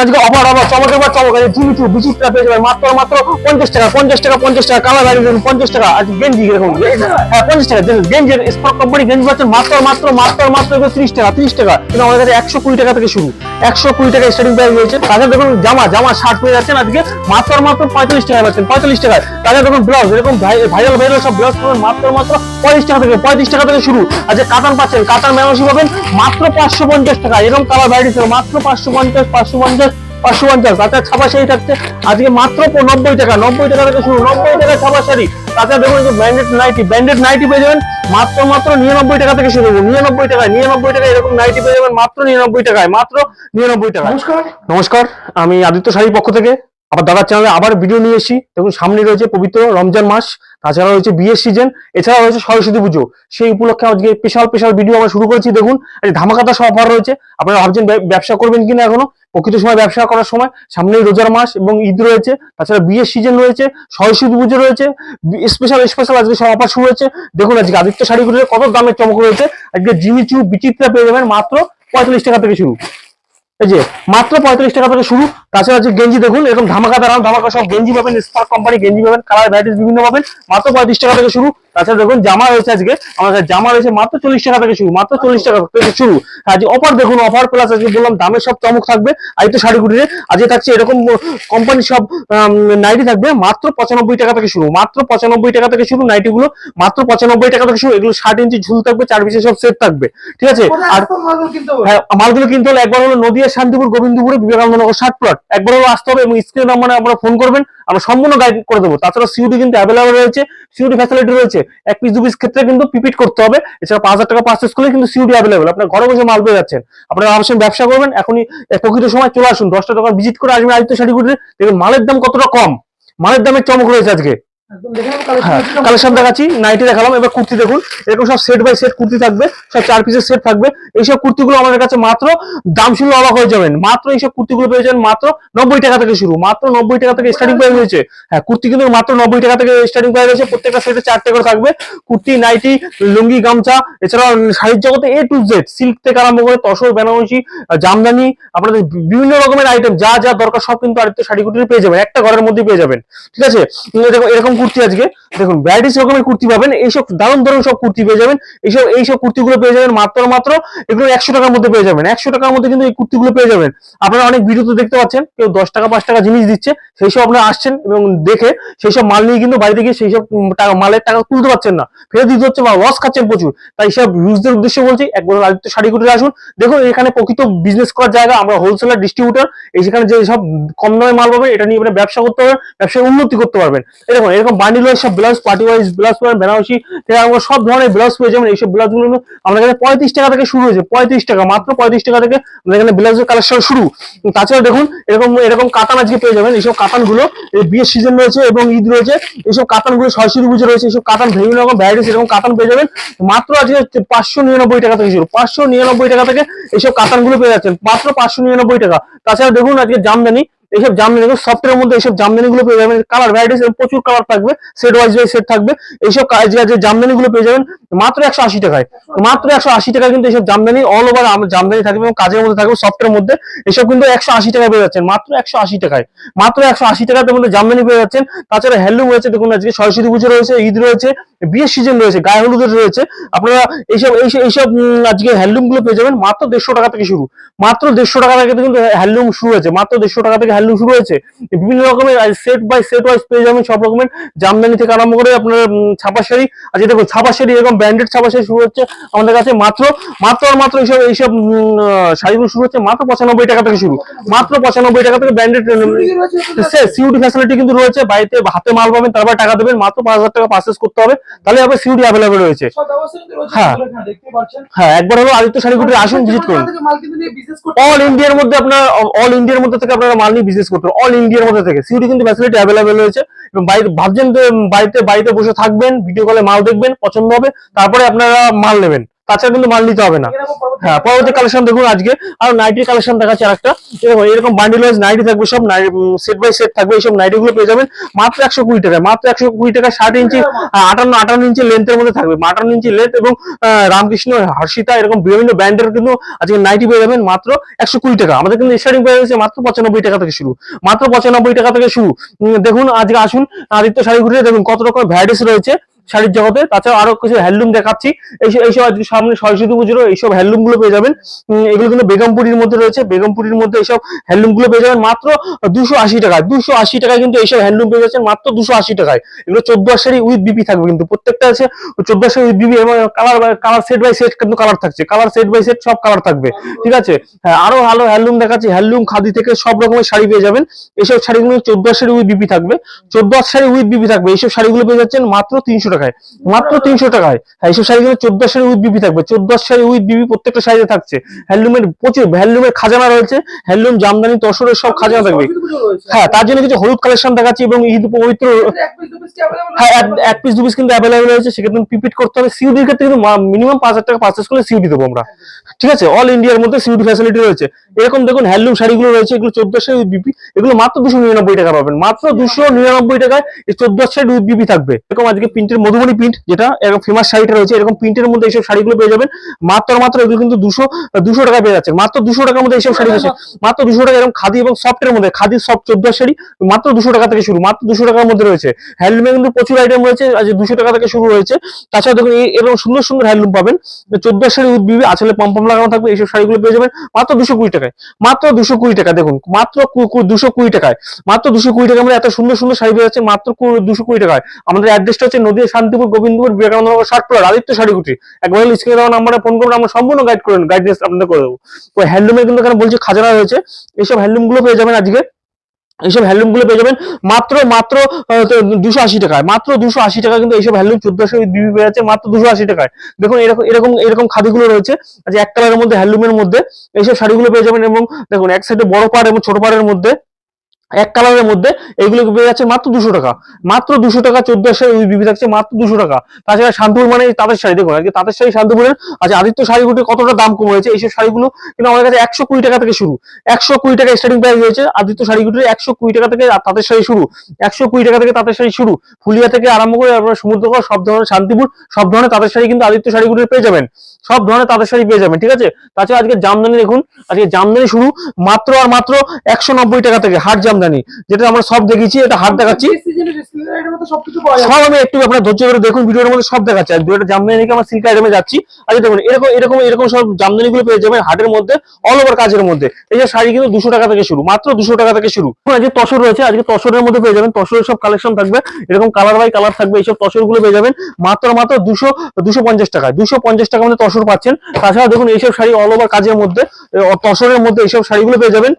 আজকে অফার চমকের পর চমক আছে জিমি টু বিচিত্রা পেয়ে যাবেন মাত্র মাত্র পঞ্চাশ টাকা পঞ্চাশ টাকা পঞ্চাশ টাকা কালার গাড়ি দেবেন পঞ্চাশ টাকা আজ গেঞ্জি দেখুন। হ্যাঁ পঞ্চাশ টাকা দেখুন গেঞ্জি স্পার্ক কোম্পানি গেঞ্জি পাচ্ছেন মাত্র মাত্র মাত্র মাত্র ত্রিশ টাকা ত্রিশ টাকা। কিন্তু আমাদের কাছে একশো কুড়ি টাকা থেকে শুরু। একশো কুড়ি টাকা স্টার্টিং প্রাইস রয়েছে। তাদের দেখুন জামা জামা শার্ট পেয়ে যাচ্ছেন আজকে মাত্র মাত্র পঁয়তাল্লিশ টাকা পাচ্ছেন পঁয়তাল্লিশ টাকায়। তাদের দেখুন ব্লাউজ এরকম ভাইরাল ভাইরাল সব ব্লাউজ পাবেন মাত্র মাত্র পঁয়ত্রিশ টাকা থেকে পঁয়ত্রিশ টাকা থেকে শুরু। আজকে কাতান পাচ্ছেন কাতান বেনারসি পাবেন মাত্র পাঁচশো পঞ্চাশ টাকা। এরকম কালার ভ্যারাইটি ছিল মাত্র পাঁচশো পঞ্চাশ পাঁচশো পঞ্চাশ। পাঁচশো পঞ্চাশ তাছাড়া ছাপা শাড়ি থাকছে। আজকে মাত্র নব্বই টাকা নব্বই টাকা থেকে শুরু নব্বই টাকা ছাপা শাড়ি। তাছাড়া দেখুন যে ব্যান্ডেড নাইটি ব্যান্ডেড নাইটি পেয়ে যাবেন মাত্র মাত্র নিরানব্বই টাকা থেকে শুরু নিরানব্বই টাকায় নিরানব্বই টাকায় এরকম নাইটি পেয়ে যাবেন মাত্র নিরানব্বই টাকায় মাত্র নিরানব্বই টাকা নমস্কার। নমস্কার আমি আদিত্য শাড়ির পক্ষ থেকে আবার দাদার চ্যানেলে আবার ভিডিও নিয়ে এসেছি। দেখুন সামনে রয়েছে পবিত্র রমজান মাস তাছাড়া রয়েছে বিয়ের সিজন এছাড়া রয়েছে সরস্বতী পুজো। সেই উপলক্ষে আজকে স্পেশাল স্পেশাল ভিডিও আমরা শুরু করেছি। দেখুন ধামাকাতা সব অফার রয়েছে। আপনারা ভাবছেন ব্য- ব্যবসা করবেন কিনা এখনও? প্রকৃত সময় ব্যবসা করার সময় সামনেই রোজার মাস এবং ঈদ রয়েছে, তাছাড়া বিয়ের সিজন রয়েছে, সরস্বতী পুজো রয়েছে স্পেশাল স্পেশাল আজকে সব অফার শুরু হয়েছে। দেখুন আজকে আদিত্য শাড়িগুলো কত দামের চমক রয়েছে। আজকে জিমিচু বিচিত্রা পেয়ে যাবেন মাত্র পঁয়তাল্লিশ টাকা থেকে শুরু। এই যে, মাত্র পঁয়তাল্লিশ টাকা থেকে শুরু। তাছাড়া হচ্ছে গেঞ্জি দেখুন এরকম ধামাকা দাঁড়ান ধামাকা সব গেঞ্জি পাবেন স্পার্ক কোম্পানি গেঞ্জি পাবেন কালার ভ্যারাইটিস বিভিন্ন পাবেন। মাত্র পঁয়ত্রিশ টাকা থেকে শুরু। তাছাড়া দেখুন জামা রয়েছে আজকে। আমার কাছে জামা রয়েছে মাত্র চল্লিশ টাকা থেকে শুরু মাত্র চল্লিশ টাকা থেকে শুরু। আজকে অফার দেখুন অফার প্লাস আজকে বললাম দামের সব চমক থাকবে। আজকে শাড়ি কুটিরে আজকে থাকছে এরকম কোম্পানি সব নাইটি থাকবে মাত্র পঁচানব্বই টাকা থেকে শুরু মাত্র পঁচানব্বই টাকা থেকে শুরু নাইটি গুলো মাত্র পঁচানব্বই টাকা থেকে শুরু এগুলো ষাট ইঞ্চি ঝুল থাকবে চার পিসের সব সেট থাকবে। ঠিক আছে? আর কিন্তু হ্যাঁ মালগুলো কিনতে হলে একবার হলো নদিয়া শান্তিপুর গোবিন্দপুরে বিবেকানন্দনগর ষাট প্লট একবার আসতে হবে এবং স্ক্রিন নাম্বারে আপনারা ফোন করবেন। আমরা সম্পূর্ণ গাইড করে দেবো। তাছাড়া সিউডি কিন্তু অ্যাভেলেবল রয়েছে। সিউডি ফ্যাসিলিটি রয়েছে। এক পিস দু পিস ক্ষেত্রে কিন্তু পিপিট করতে হবে। এছাড়া পাঁচ হাজার টাকা পার্চেস করলে কিন্তু সিউডি অ্যাভেলেবল আপনার ঘরে বসে মাল পেয়ে যাচ্ছেন। আপনারা আসেন ব্যবসা করবেন। এখনই প্রকৃত সময় চলে আসুন। দশটা টাকা ভিজিট করে আসবেন আদিত্য শাড়িগুলিতে দেখুন মালের দাম কতটা কম। মালের দামের চমক রয়েছে আজকে। হ্যাঁ। কালেকশন দেখাচ্ছি নাইটি দেখালাম এবার কুর্তি দেখুন এরকম সব সেট বাই সেট কুর্তি থাকবে সব চার পিসের সেট থাকবে। এইসব কুর্তিগুলো আমাদের কাছে মাত্র দাম শুনলে অবাক হয়ে যাবেন। মাত্র এইসব কুর্তিগুলো পেয়ে যাবেন মাত্র নব্বই টাকা থেকে শুরু মাত্র নব্বই টাকা থেকে স্টার্টিং প্রাইস রয়েছে। হ্যাঁ কুর্তি কিন্তু মাত্র নব্বই টাকা থেকে স্টার্টিং প্রাইস রয়েছে প্রত্যেকটা সেটে চারটে করে থাকবে। কুর্তি নাইটি লুঙ্গি গামছা এছাড়াও শাড়ির জগতে এ টু জেড সিল্ক থেকে আরম্ভ করে তসর বেনারসি জামদানি আপনাদের বিভিন্ন রকমের আইটেম যা যা দরকার সব কিন্তু আদিত্য শাড়ি কুটিতে পেয়ে যাবেন। একটা ঘরের মধ্যে পেয়ে যাবেন। ঠিক আছে? এরকম কুর্তি আজকে। দেখুন ভ্যারাইটিস রকমের কুর্তি পাবেন। এইসব দারুণ দারুণ সব কুর্তি পেয়ে যাবেন। এইসব এইসব কুর্তিগুলো পেয়ে যাবেন মাত্র মাত্র এগুলো একশো টাকার মধ্যে পেয়ে যাবেন। একশো টাকার মধ্যে কিন্তু এই কুর্তিগুলো পেয়ে যাবেন। আপনারা অনেক ভিডিওতে দেখতে পাচ্ছেন, কেউ দশ টাকা, পাঁচ টাকা জিনিস দিচ্ছে সেই সব আপনারা আসছেন এবং দেখে সেই সব মাল নিয়ে কিন্তু বাড়িতে গিয়ে সেই সব টাকা মালের টাকা তুলতে পারছেন না। ফেরত দিতে হচ্ছে বা লস খাচ্ছেন প্রচুর। তাই সব ইউজদের উদ্দেশ্যে বলছি একবার আদিত্য শাড়ি কুটিরে আসুন। দেখুন, এখানে প্রকৃত বিজনেস করার জায়গা, আমরা হোলসেলার ডিস্ট্রিবিউটর সেখানে যে সব কম দামে মাল পাবেন, এটা নিয়ে ব্যবসা করতে পারবেন ব্যবসায় উন্নতি করতে পারবেন। এরকম এরকম বান্ডিল ওয়াইজ সব ব্লাউজ পার্টি ওয়াইজ ব্লাউজ পাবেন বেনারসি থেকে আমরা সব ধরনের ব্লাউজ পেয়ে যাবেন। এইসব ব্লাউজগুলো আমাদের কাছে পঁয়ত্রিশ টাকা থেকে শুরু হয়েছে, পঁয়ত্রিশ টাকা, মাত্র পঁয়ত্রিশ টাকা থেকে আমাদের এখানে ব্লাউজের কালেকশন শুরু। তাছাড়া দেখুন, এরকম এরকম কাতান আজকে পেয়ে যাবেন। এইসব কাতানগুলো এই বিয়ের সিজন রয়েছে এবং ঈদ রয়েছে, এইসব কাতানগুলো সরস্বতী পুজো রয়েছে, এইসব কাতান বিভিন্ন রকম ভ্যারাইটিস এরকম কাতান পেয়ে যাবেন। মাত্র আজকে পাঁচশো নিরানব্বই টাকা থেকে শুরু, পাঁচশো নিরানব্বই টাকা থেকে এইসব কাতানগুলো পেয়ে যাচ্ছেন, মাত্র পাঁচশো নিরানব্বই টাকা। তাছাড়া দেখুন আজকে জামদানি এইসব জামদানি দেখুন সফটের মধ্যে এইসব জামদানি গুলো পেয়ে যাবেন। কালার ভ্যারাইটিস প্রচুর কালার থাকবে সেট ওয়াইজ ওয়াইজ সেট থাকবে। এইসব যে জামদানি গুলো পেয়ে যাবেন, মাত্র একশো আশি টাকায়। মাত্র একশো আশি টাকায় কিন্তু এইসব জামদানি অল ওভার জামদানি থাকবে এবং কাজের মধ্যে থাকবে সফটের মধ্যে। এসব কিন্তু একশো আশি টাকায় পেয়ে যাচ্ছেন, মাত্র একশো আশি টাকায়। মাত্র একশো আশি টাকার মধ্যে জামদানি পেয়ে যাচ্ছেন। তাছাড়া হ্যান্ডলুম রয়েছে, দেখুন আজকে সরস্বতী পুজো রয়েছে, ঈদ রয়েছে, বিয়ের সিজন রয়েছে, গায়ে হলুদের রয়েছে। আপনারা এইসব এইসব এইসব আজকে হ্যান্ডলুমগুলো পেয়ে যাবেন, মাত্র দেড়শো টাকা থেকে শুরু। মাত্র দেড়শো টাকা থেকে কিন্তু হ্যান্ডলুম শুরু হয়েছে, মাত্র দেড়শো টাকা থেকে হ্যান্ডলুম শুরু হয়েছে। বিভিন্ন রকমের সেট বাই সেট ওয়াইজ পেয়ে যাবেন সব রকমের জামদানি থেকে আরম্ভ করে আপনার ছাপা শাড়ি। আর দেখুন ছাপা শাড়ি এরকম ব্র্যান্ডেড ছাপা শাড়ি শুরু হচ্ছে আমাদের কাছে মাত্র মাত্র আর মাত্র এইসব এইসব শাড়িগুলো শুরু হচ্ছে মাত্র পঁচানব্বই টাকা থেকে শুরু। মাত্র পঁচানব্বই টাকা থেকে ব্র্যান্ডেড সিউড়ি ফ্যাসিলিটি কিন্তু রয়েছে। বাড়িতে হাতে মাল পাবেন তারপর টাকা দেবেন। মাত্র পাঁচ হাজার টাকা পারচেস করতে হবে। তাহলে আবার সিউডি অ্যাভেলেবেল রয়েছে। হ্যাঁ। হ্যাঁ একবার হলো আদিত্য শাড়ি কুটিরে আসুন ভিজিট করুন। অল ইন্ডিয়ার মধ্যে আপনার অল ইন্ডিয়ার মধ্যে থেকে আপনারা মাল নিয়ে বিজনেস করতে অল ইন্ডিয়ার মধ্যে থেকে। সিউডি কিন্তু ফ্যাসিলিটি অ্যাভেলেবেল রয়েছে এবং বাড়িতে ভাবছেন বাড়িতে বাড়িতে বসে থাকবেন ভিডিও কলে মাল দেখবেন, পছন্দ হবে, তারপরে আপনারা মাল নেবেন। তাছাড়া কিন্তু মাল নিতে হবে না। হ্যাঁ পরবর্তী কালেকশন দেখুন আজকে। আর নাইটির কালেকশন দেখাচ্ছে আরেকটা। দেখুন এরকম বান্ডিল ওয়াইজ নাইটি থাকবে সব সেট বাই সেট থাকবে, এইসব নাইটি গুলো পেয়ে যাবেন। মাত্র একশো কুড়ি টাকায় মাত্র একশো কুড়ি টাকা, ষাট ইঞ্চি আটান্ন আটান্ন ইঞ্চি লেন্থের মধ্যে থাকবে। আটান্ন ইঞ্চি লেন্থ এবং রামকৃষ্ণ, হর্ষিতা, এরকম বিভিন্ন ব্র্যান্ডের কিন্তু আজকে নাইটি পেয়ে যাবেন মাত্র একশো কুড়ি টাকা। আমাদের কিন্তু স্টার্টিং প্রাইস আছে মাত্র পঁচানব্বই টাকা থেকে শুরু। মাত্র পঁচানব্বই টাকা থেকে শুরু। দেখুন, আজকে আসুন, আদিত্য শাড়ি দেখুন কত রকম ভ্যারাইটিস রয়েছে। শাড়ির জগতে। তাছাড়া আরও কিছু হ্যান্ডলুম দেখাচ্ছি। এইসব এইসব আজকে সামনে সরস্বতী পুজোর এইসব হ্যান্ডলুমগুলো পেয়ে যাবেন। এগুলো কিন্তু বেগমপুরির মধ্যে রয়েছে। বেগমপুরির মধ্যে এইসব হ্যান্ডলুমগুলো পেয়ে যাবেন মাত্র দুশো আশি টাকায়। দুশো আশি টাকায় কিন্তু এইসব হ্যান্ডলুম পেয়ে যাচ্ছেন মাত্র দুশো আশি টাকায়। এগুলো চোদ্দ শাড়ি উইথ বিপি থাকবে কিন্তু। প্রত্যেকটা আছে চোদ্দ উইথ বিপি এবং colour colour set by set কিন্তু কালার থাকছে। কালার সেট বাই সেট সব কালার থাকবে। ঠিক আছে? হ্যাঁ আরও ভালো হ্যান্ডলুম দেখাচ্ছি। হ্যান্ডলুম খাদি থেকে সব রকমের শাড়ি পেয়ে যাবেন। এইসব শাড়িগুলো চোদ্দ শাড়ি উইথ বিপি থাকবে। চোদ্দ শাড়ি উইথ বিপি থাকবে। এইসব শাড়িগুলো পেয়ে যাচ্ছেন মাত্র তিনশো টাকায়। মাত্র তিনশো টাকায়। হ্যাঁ এইসব শাড়িগুলো চোদ্দ শাড়ি উইথ বিপি থাকবে। চোদ্দ শাড়ি উইথ বিপি প্রত্যেকটা শাড়িতে থাকছে। হ্যান্ডলুমের প্রচুর হ্যান্ডলুমের খাজানা রয়েছে। হ্যান্ডলুম জামদানি তসরের সব খাজানা থাকবে। হ্যাঁ তার জন্য কিছু হলুদ কালেকশন দেখাচ্ছি এবং ঈদ পবিত্র এক হ্যাঁ পিস দু পিস কিন্তু অ্যাভেলেবেল রয়েছে। সেক্ষেত্রে পিপিট করতে হবে। সিউডির ক্ষেত্রে কিন্তু মিনিমাম পাঁচ হাজার টাকা পার্চেস করলে সিউডি দেবো আমরা। ঠিক আছে? অল ইন্ডিয়ার মধ্যে সিউডি ফ্যাসিলিটি রয়েছে। এরকম দেখুন হ্যান্ডলুম শাড়িগুলো রয়েছে। এগুলো চোদ্দ শাড়ি বিপি। এগুলো মাত্র দুশো নিরানব্বই টাকা পাবেন। মাত্র দুশো নিরানব্বই টাকায় এই চোদ্দ শাড়ি বিপি থাকবে। এরকম আজকে প্রিন্টের মধুবনী প্রিন্ট যেটা এরকম ফেমাস শাড়িটা রয়েছে, এরকম প্রিন্টের মধ্যে এইসব শাড়িগুলো পেয়ে যাবেন। মাত্র মাত্র এগুলো কিন্তু দুশো দুশো টাকা পেয়ে যাচ্ছে মাত্র দুশো টাকার মধ্যে এইসব শাড়ি আছে মাত্র দুশো টাকা এরকম খাদি এবং সফটের মধ্যে, খাদি সফট চোদ্দ শাড়ি, মাত্র দুশো টাকা থেকে শুরু, মাত্র দুশো টাকার মধ্যে রয়েছে। হ্যান্ডলুমে কিন্তু প্রচুর আইটেম রয়েছে, আজ দুশো টাকা থেকে শুরু হয়েছে তাছাড়া দেখুন এরকম সুন্দর সুন্দর হ্যান্ডলুম পাবেন। চোদ্দ শাড়ি উদ্ভিবি আসলে পম্পম লাগানো থাকবে, এইসব শাড়িগুলো পেয়ে যাবেন। মাত্র দুশো কুড়ি টাকায়। মাত্র দুশো কুড়ি টাকা দেখুন, মাত্র দুশো কুড়ি টাকায়। মাত্র দুশো কুড়ি টাকা আমরা এত সুন্দর সুন্দর শাড়ি পেয়ে যাচ্ছে, মাত্র দুশো কুড়ি টাকায়। আমাদের অ্যাড্রেসটা হচ্ছে নদীয়া শান্তিপুর, গোবিন্দপুর, বিবেকানন্দ ষাটপুর আদিত্য শাড়ি কুটি একবার স্ক্রিনে দেওয়া নাম্বারে ফোন করবেন আমরা সম্পূর্ণ গাইড করেন গাইডেন্স আপনাদের করে দেবো। তো হ্যান্ডলুমে কিন্তু এখানে বলছি খাজানা রয়েছে। এইসব হ্যান্ডলুমগুলো পেয়ে যাবেন আজকে। এইসব হ্যান্ডলুমগুলো পেয়ে যাবেন মাত্র মাত্র দুশো আশি টাকায়। মাত্র দুশো আশি টাকা কিন্তু এইসব হ্যান্ডলুম চোদ্দশো বিবি পেয়ে যাচ্ছে, মাত্র দুশো আশি টাকায়। দেখুন, এরকম এরকম এরকম খাদিগুলো রয়েছে। আজ এক কালারের মধ্যে হ্যান্ডলুমের মধ্যে এইসব শাড়িগুলো পেয়ে যাবেন এবং দেখুন, এক সাইডে বড় পাড় এবং ছোট পাড়ের মধ্যে এক কালারের মধ্যে এইগুলো পেয়ে যাচ্ছে মাত্র দুশো টাকা। মাত্র দুশো টাকা, চোদ্দ শাড়ি ওই বিবি থাকছে মাত্র দুশো টাকা। তাছাড়া শান্তিপুর মানে তাঁতের শাড়ি, দেখুন আজকে তাঁতের শাড়ি শান্তিপুরের আজ আদিত্য শাড়িগুলোর কতটা দাম কম হয়েছে এইসব শাড়িগুলো কিন্তু আমাদের কাছে একশো কুড়ি টাকা থেকে শুরু। একশো কুড়ি টাকা স্টার্টিং প্রাইস রয়েছে। আদিত্য শাড়িগুলোর একশো কুড়ি টাকা থেকে আর তাঁতের শাড়ি শুরু। একশো কুড়ি টাকা থেকে তাঁতের শাড়ি শুরু। ফুলিয়া থেকে আরম্ভ করে আপনার সমুদ্রকর সব ধরনের শান্তিপুর, সব ধরনের তাঁতের শাড়ি কিন্তু আদিত্য শাড়িগুলোর পেয়ে যাবেন। সব ধরনের তাঁতের শাড়ি পেয়ে যাবেন ঠিক আছে? তাছাড়া আজকে জামদানি দেখুন আজকে জামদানি শুরু মাত্র আর মাত্র একশো নব্বই টাকা থেকে হাট জামদানি যেটা আমরা সব দেখেছি এটা হাট দেখাচ্ছি। সব আমি একটু আপনার ধৈর্য ধরে দেখুন ভিডিওর মধ্যে সব দেখাচ্ছে। আর দুটো জামদানি থেকে আমার সিল্ক আইটেমে যাচ্ছি। আচ্ছা দেখুন এরকম এরকম এরকম সব জামদানি গুলো পেয়ে যাবেন হাটের মধ্যে অল ওভার কাজের মধ্যে। এই যে শাড়ি কিন্তু দুশো টাকা থেকে শুরু মাত্র দুশো টাকা থেকে শুরু। আজকে তসর রয়েছে আজকে তসরের মধ্যে পেয়ে যাবেন তসরের সব কালেকশন থাকবে। এরকম কালার বাই কালার থাকবে এইসব তসরগুলো পেয়ে যাবেন মাত্র মাত্র দুশো দুশো পঞ্চাশ টাকায় দুশো পঞ্চাশ টাকা মধ্যে তসর পাচ্ছেন। তাছাড়া দেখুন এইসব শাড়ি অল ওভার কাজের মধ্যে তসরের মধ্যে এইসব শাড়িগুলো পেয়ে যাবেন।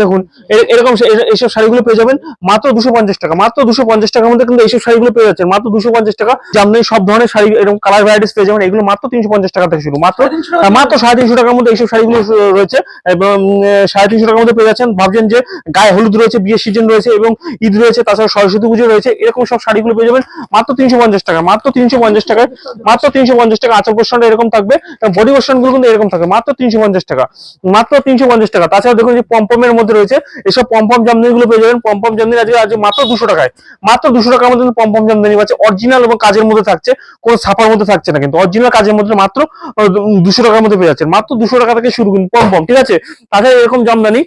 দেখুন এরকম এইসব শাড়িগুলো পেয়ে যাবেন মাত্র দুশো পঞ্চাশ টাকা মাত্র দুশো পঞ্চাশ টাকার মধ্যে কিন্তু এইসব শাড়িগুলো পেয়ে যাচ্ছেন। মাত্র দুশো পঞ্চাশ টাকা জামদানি সব ধরনের শাড়ি এরকম কালার ভ্যারাইটিস পেয়ে যাবেন। এগুলো মাত্র তিনশো পঞ্চাশ টাকা থেকে শুরু। মাত্র মাত্র সাড়ে তিনশো টাকার মধ্যে এইসব শাড়িগুলো রয়েছে। এবং সাড়ে তিনশো টাকার মধ্যে পেয়ে যাচ্ছেন। ভাবছেন যে গায়ে হলুদ রয়েছে বিয়ের সিজন রয়েছে এবং ঈদ রয়েছে তাছাড়া সরস্বতী পুজো রয়েছে এরকম সব শাড়িগুলো পেয়ে যাবেন। মাত্র তিনশো পঞ্চাশ টাকা মাত্র তিনশো পঞ্চাশ টাকায় মাত্র তিনশো পঞ্চাশ টাকা আচার পোর্শনটা এরকম থাকবে। বডি পোর্শনগুলো কিন্তু এরকম থাকবে মাত্র তিনশো পঞ্চাশ টাকা। মাত্র তিনশো পঞ্চাশ টাকা। তাছাড়া দেখুন যে পম্পমের মধ্যে রয়েছে, এসব পম্পম জামদানি গুলো পেয়ে যাবেন। পম্পম জামদানি আজকে আজকে মাত্র দুশো টাকায়। মাত্র দুশো টাকার মধ্যে কিন্তু পম্পম জামদানি আছে অরিজিনাল এবং কাজের মধ্যে থাকছে। কোনো ছাপার মধ্যে থাকছে না কিন্তু। অরিজিনাল কাজের মধ্যে মাত্র দুশো টাকার মধ্যে পেয়ে যাচ্ছেন। মাত্র দুশো টাকা থেকে শুরু কিন্তু পম্পম ঠিক আছে? তাছাড়া এরকম জামদানি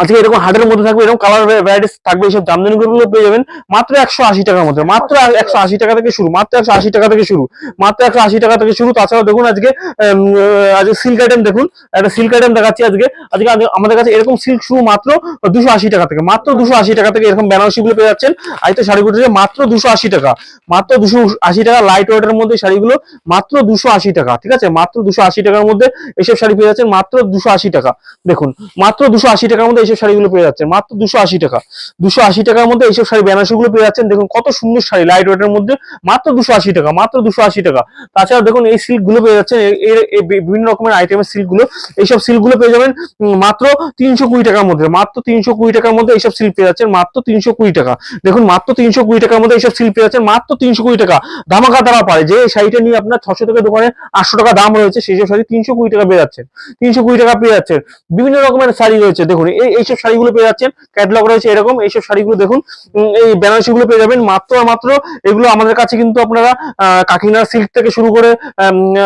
আজকে এরকম হাটের মধ্যে থাকবে, এরকম কালার ভ্যারাইটিস থাকবে, এইসব জামদানি গুলো পেয়ে যাবেন। মাত্র একশো আশি টাকার মধ্যে, মাত্র একশো আশি টাকা থেকে শুরু, মাত্র একশো আশি টাকা থেকে শুরু, মাত্র একশো আশি টাকা থেকে শুরু। তাছাড়া দেখুন আজকে আজকে সিল্ক আইটেম দেখুন, একটা সিল্ক আইটেম দেখাচ্ছি আজকে। আজকে আমাদের কাছে এরকম সিল্ক শুরু মাত্র দুশো আশি টাকা থেকে, মাত্র দুশো আশি টাকা থেকে এরকম বেনারসি গুলো পেয়ে যাচ্ছেন। আজকে শাড়িগুলো মাত্র দুশো আশি টাকা, মাত্র দুশো আশি টাকা লাইট ওয়েটের মধ্যে শাড়িগুলো মাত্র দুশো আশি টাকা, ঠিক আছে? মাত্র দুশো আশি টাকার মধ্যে এসব শাড়ি পেয়ে যাচ্ছেন, মাত্র দুশো আশি টাকা। দেখুন, মাত্র দুশো আশি টাকার মধ্যে এইসব শাড়িগুলো পেয়ে যাচ্ছেন। মাত্র দুশো আশি টাকা। দুশো আশি টাকার মধ্যে এইসব শাড়ি বেনারসিগুলো পেয়ে যাচ্ছেন। দেখুন কত সুন্দর শাড়ি লাইট ওয়েটের মধ্যে মাত্র দুশো আশি টাকা, মাত্র দুশো আশি টাকা। তাছাড়া দেখুন এই সিল্কগুলো পেয়ে যাচ্ছেন। এর- বিভিন্ন রকমের আইটেমের সিল্কগুলো এইসব সিল্কগুলো পেয়ে যাবেন মাত্র তিনশো কুড়ি টাকার মধ্যে। মাত্র তিনশো কুড়ি টাকার মধ্যে এইসব সিল্ক পেয়ে যাচ্ছেন। মাত্র তিনশো কুড়ি টাকা। দেখুন মাত্র তিনশো কুড়ি টাকার মধ্যে এইসব সিল্ক পেয়ে যাচ্ছেন। মাত্র তিনশো কুড়ি টাকা। ধামাকা দ্বারা পারে যে শাড়িটা নিয়ে আপনার ছশো টাকা দোকানে আটশো টাকা দাম রয়েছে, সেই সব শাড়ি তিনশো কুড়ি টাকা পেয়ে যাচ্ছেন। তিনশো কুড়ি টাকা পেয়ে যাচ্ছেন। বিভিন্ন রকমের শাড়ি রয়েছে। দেখুন এই এইসব শাড়িগুলো পেয়ে যাচ্ছেন। ক্যাটলগ রয়েছে এরকম এইসব শাড়িগুলো দেখুন। এই বেনারসি গুলো পেয়ে যাবেন। মাত্র মাত্র এগুলো আমাদের কাছে কিন্তু আপনারা আহ, কাকিনার সিল্ক থেকে শুরু করে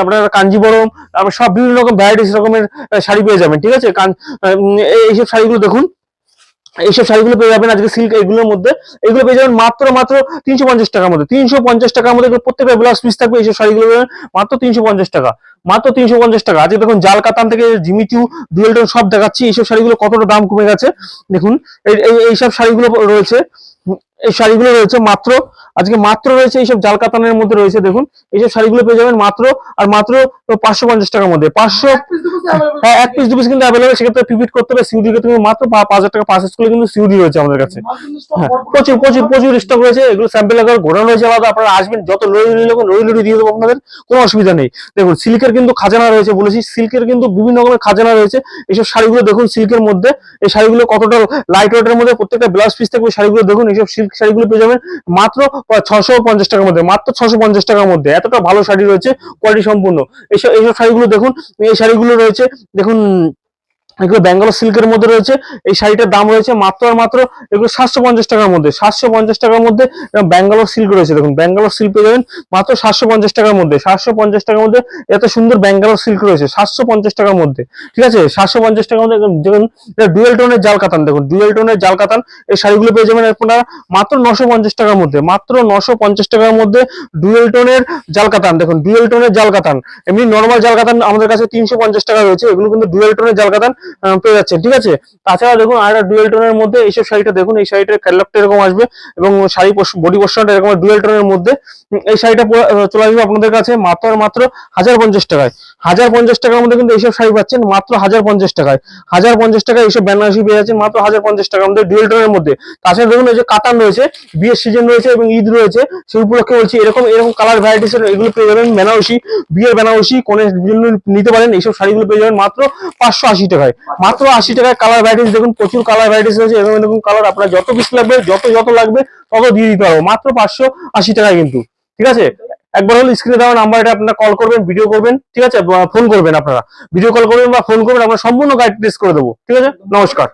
আপনার কাঞ্জিবরম সব বিভিন্ন রকম ভ্যারাইটিস রকমের শাড়ি পেয়ে যাবেন ঠিক আছে? এই- এইসব শাড়িগুলো দেখুন। এইসব শাড়িগুলো পেয়ে যাবেন আজকে সিল্ক এগুলোর মধ্যে। এগুলো পেয়ে যাবেন মাত্র মাত্র তিনশো পঞ্চাশ টাকার মধ্যে। তিনশো পঞ্চাশ টাকার মধ্যে প্রত্যেকটা ব্লাউজ পিস থাকবে, এইসব শাড়িগুলো মাত্র তিনশো পঞ্চাশ টাকা। মাত্র তিনশো পঞ্চাশ টাকা। আজকে দেখুন জাল কাতান থেকে জিমিচু ডুয়েলটন সব দেখাচ্ছি। এইসব শাড়িগুলো কতটা দাম কমে গেছে। দেখুন, এই- এই- এইসব শাড়িগুলো রয়েছে। এই শাড়িগুলো রয়েছে মাত্র আজকে মাত্র রয়েছে এইসব জাল কাতানের মধ্যে রয়েছে দেখুন। এইসব শাড়িগুলো পেয়ে যাবেন মাত্র আর মাত্র পাঁচশো পঞ্চাশ টাকার মধ্যে। পাঁচশো available হ্যাঁ এক পিস দু পিস কিন্তু অ্যাভেলেবল সেক্ষেত্রে পিপিট করতে হবে। সিউডি কে তুমি মাত্র পাঁচ হাজার টাকা পাঁচ করলে কিন্তু সিউডি রয়েছে আমাদের কাছে। হ্যাঁ, প্রচুর প্রচুর প্রচুর স্টক রয়েছে। এগুলো স্যাম্পল আকার ঘোরানো রয়েছে আলাদা আপনারা আসবেন যত লড়ি লড়ি লোক লড়ি লড়ি দিয়ে দেবো আপনাদের। কোনো অসুবিধা নেই। দেখুন সিল্কের কিন্তু খাজানা রয়েছে বলেছি। সিল্কের কিন্তু বিভিন্ন রকমের খাজানা রয়েছে। এইসব শাড়িগুলো দেখুন সিল্কের মধ্যে। এই শাড়িগুলো কতটা লাইট ওয়েটের মধ্যে প্রত্যেকটা ব্লাউজ পিস থাকবে শাড়িগুলো দেখুন। এইসব সিল্ক শাড়িগুলো পেয়ে যাবেন মাত্র ছশো পঞ্চাশ টাকার মধ্যে, মাত্র ছশো পঞ্চাশ টাকার মধ্যে। এতটা ভালো শাড়ি রয়েছে কোয়ালিটি সম্পূর্ণ। এইসব এইসব শাড়িগুলো দেখুন, এই শাড়িগুলো রয়েছে, দেখুন এগুলো ব্যাঙ্গালোর সিল্কের মধ্যে রয়েছে। এই শাড়িটার দাম রয়েছে মাত্র আর মাত্র এগুলো সাতশো পঞ্চাশ টাকার মধ্যে, সাতশো পঞ্চাশ টাকার মধ্যে ব্যাঙ্গালোর সিল্ক রয়েছে। দেখুন, ব্যাঙ্গালোর সিল্ক পেয়ে যাবেন মাত্র সাতশো পঞ্চাশ টাকার মধ্যে, সাতশো পঞ্চাশ টাকার মধ্যে এত সুন্দর ব্যাঙ্গালোর সিল্ক রয়েছে, সাতশো পঞ্চাশ টাকার মধ্যে। ঠিক আছে? সাতশো পঞ্চাশ টাকার মধ্যে দেখুন- ডুয়েল টোনের জাল কাতান, দেখুন, ডুয়েল টোনের জাল কাতান, এই শাড়িগুলো পেয়ে যাবেন আপনারা মাত্র নশো পঞ্চাশ টাকার মধ্যে, মাত্র নশো পঞ্চাশ টাকার মধ্যে ডুয়েল টোনের জাল কাতান, দেখুন, ডুয়েল টোনের জাল কাতান। এমনি নর্মাল জাল কাতান আমাদের কাছে তিনশো পঞ্চাশ টাকা রয়েছে, এগুলো কিন্তু ডুয়েল টোনের জাল কাতান পেয়ে যাচ্ছে, ঠিক আছে? তাছাড়া দেখুন আর ডুয়েল টোনের মধ্যে এইসব শাড়িটা দেখুন, এই শাড়িটার ক্যাটলগটা এরকম আসবে এবং শাড়ি বডি পোর্শনটা এরকম ডুয়েল টোনের মধ্যে। এই শাড়িটা চলে আসবে আপনাদের কাছে মাত্র মাত্র হাজার পঞ্চাশ টাকায়। হাজার পঞ্চাশ টাকার মধ্যে কিন্তু এইসব শাড়ি পাচ্ছেন মাত্র হাজার পঞ্চাশ টাকায়। হাজার পঞ্চাশ টাকায় এইসব বেনারসি পেয়ে যাচ্ছেন মাত্র হাজার পঞ্চাশ টাকার মধ্যে ডুয়েল টোনের মধ্যে। তাছাড়া দেখুন এই যে কাতান রয়েছে, বিয়ের সিজন রয়েছে এবং ঈদ রয়েছে, সেই উপলক্ষে বলছি এরকম এরকম কালার ভ্যারাইটিস এগুলো পেয়ে যাবেন বেনারসি, বিয়ের বেনারসি, কোনের জন্য নিতে পারেন, এইসব শাড়িগুলো পেয়ে যাবেন মাত্র পাঁচশো আশি টাকায়। মাত্র আশি টাকায় কালার ভ্যারাইটিস দেখুন প্রচুর কালার ভ্যারাইটিস রয়েছে এরকম এরকম কালার আপনার যত পিস লাগবে, যত যত লাগবে, তত দিয়ে দিতে পারব। মাত্র পাঁচশো আশি টাকায় কিন্তু, ঠিক আছে? একবার হলো স্ক্রিনে দেওয়া নাম্বারটা আপনার কল করবেন ভিডিও করবেন, ঠিক আছে? ফোন করবেন আপনারা। ভিডিও কল করবেন বা ফোন করবেন, আমরা সম্পূর্ণ গাইড প্লেস করে দেবো, ঠিক আছে? নমস্কার।